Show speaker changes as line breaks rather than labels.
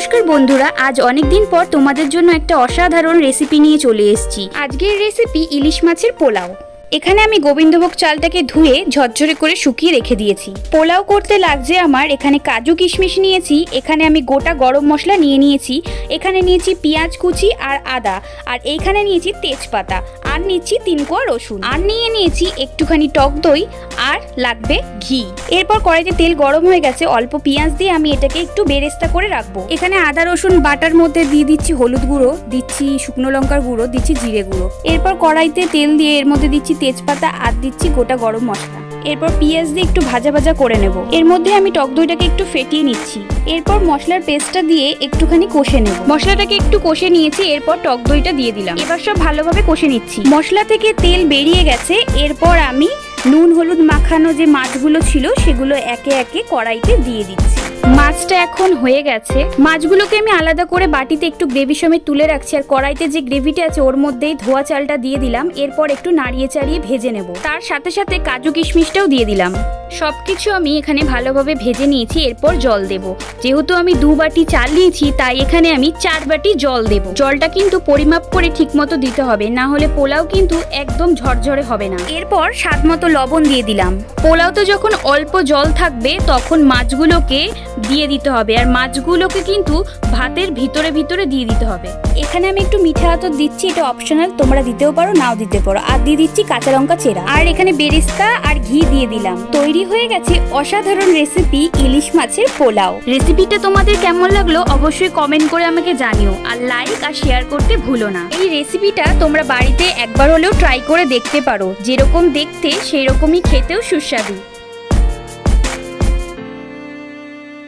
নমস্কার বন্ধুরা, আজ অনেক দিন পর তোমাদের জন্য একটা অসাধারণ রেসিপি নিয়ে চলে এসেছি। আজকের রেসিপি ইলিশ মাছের পোলাও। এখানে আমি গোবিন্দভোগ চালটাকে ধুয়ে ঝরঝরে করে শুকিয়ে রেখে দিয়েছি। পোলাও করতে লাগছে আমার, এখানে কাজু কিশমিশ নিয়েছি, এখানে আমি গোটা গরম মশলা নিয়ে নিয়েছি, এখানে নিয়েছি পেঁয়াজ কুচি আর আদা, আর এইখানে নিয়েছি তেজপাতা। আর নিচ্ছি তিন কোয়া রসুন। আর নিয়ে নিয়েছি একটুখানি টক দই আর লাগবে ঘি। এরপর কড়াইতে তেল গরম হয়ে গেছে, অল্প পেঁয়াজ দিয়ে আমি এটাকে একটু বেরেস্তা করে রাখব। এখানে আদা, রসুন, বাটার মধ্যে দিয়ে দিচ্ছি হলুদ গুঁড়ো, দিচ্ছি শুকনো লঙ্কার গুঁড়ো, দিচ্ছি জিরে গুঁড়ো। এরপর কড়াইতে তেল দিয়ে এর মধ্যে দিচ্ছি তেজপাতা আর দিচ্ছি গোটা গরম মশলা। এরপর পেঁয়াজ দিয়ে একটু ভাজা ভাজা করে নেব। এর মধ্যে আমি টক দইটাকে একটু ফেটিয়ে নিচ্ছি। এরপর মশলার পেস্টটা দিয়ে একটুখানি কষে নেব। মশলাটাকে একটু কষে নিয়েছি, এরপর টক দইটা দিয়ে দিলাম। এবার সব ভালোভাবে কষে নিচ্ছি। মশলা থেকে তেল বেরিয়ে গেছে, এরপর আমি নুন, হলুদ মাখানো যে মাছগুলো ছিল সেগুলো একে একে কড়াইতে দিয়ে দিচ্ছি। মাছটা এখন হয়ে গেছে। মাছগুলোকে আমি আলাদা করে বাটিতে একটু গ্রেভি সমেত তুলে রাখছি আর কড়াইতে যে গ্রেভিটা আছে ওর মধ্যেই ধোয়া চালটা দিয়ে দিলাম। এরপর একটু নাড়িয়ে চাড়িয়ে ভেজে নেব। তার সাথে সাথে কাজু কিশমিশটাও দিয়ে দিলাম। সবকিছু আমি এখানে ভালোভাবে ভেজে নিয়েছি, এরপর জল দেব। যেহেতু আমি দু বাটি চাল নিয়েছি তাই এখানে আমি চার বাটি জল দেব। জলটা কিন্তু পরিমাপ করে ঠিকমতো দিতে হবে, না হলে পোলাও কিন্তু একদম ঝরঝরে হবে না। এরপর স্বাদ মতো লবণ দিয়ে দিলাম। পোলাওতে যখন অল্প জল থাকবে, তখন মাছগুলোকে দিয়ে দিতে হবে, আর মাছগুলোকে কিন্তু ভাতের ভিতরে ভিতরে দিয়ে দিতে হবে। এখানে আমি একটু মিঠা আতর দিচ্ছি, এটা অপশনাল তোমরা দিতেও পারো, নাও দিতে পারো। আর দিয়ে দিচ্ছি কাঁচা লঙ্কা চেরা। আর এখানে বেরেস্তা আর ঘি দিয়ে দিলাম। তৈরি হয়ে গেছে অসাধারণ রেসিপি ইলিশ মাছের পোলাও। রেসিপিটা তোমাদের কেমন লাগল অবশ্যই কমেন্ট করে আমাকে জানিও আর লাইক আর শেয়ার করতে ভুলো না। এই রেসিপিটা তোমরা বাড়িতে একবার হলেও ট্রাই করে দেখতে পারো। যেরকম দেখতে সেরকমই খেতেও সুস্বাদু।